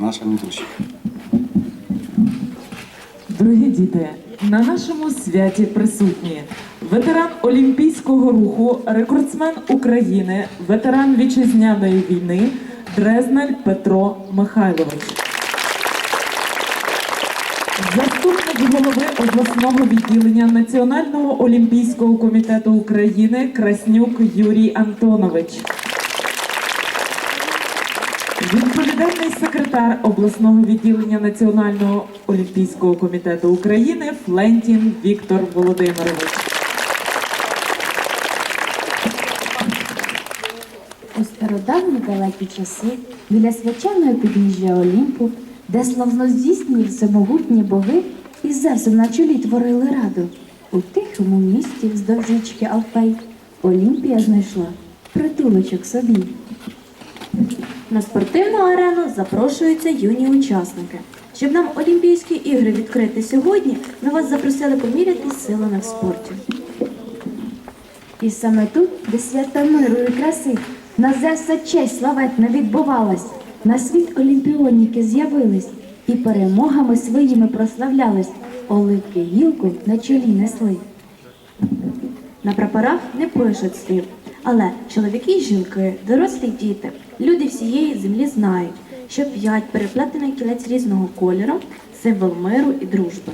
наша Андрюшка. Дорогі діти, на нашому святі присутні ветеран Олімпійського руху, рекордсмен України, ветеран вітчизняної війни Дрезнель Петро Михайлович. Заступник голови обласного відділення Національного олімпійського комітету України Краснюк Юрій Антонович. Відповідальний секретар обласного відділення Національного олімпійського комітету України Флентін Віктор Володимирович. У стародавні далекі часи біля свяченого підніжжя Олімпу, де славнозвісні всемогутні боги із Зевсом на чолі творили раду, у тихому місті вздовж річки Алфей Олімпія знайшла притулочок собі. На спортивну арену запрошуються юні учасники. Щоб нам Олімпійські ігри відкрити сьогодні, ми вас запросили поміряти силами в спорті. І саме тут, де свята миру і краси, на Зевса честь славетна відбувалась, на світ олімпіоніки з'явились і перемогами своїми прославлялись, оливки гілку на чолі несли. На прапорах не пишуть слів, але чоловіки і жінки, дорослі діти, люди всієї землі знають, що п'ять переплетених кілець різного кольору символ миру і дружби.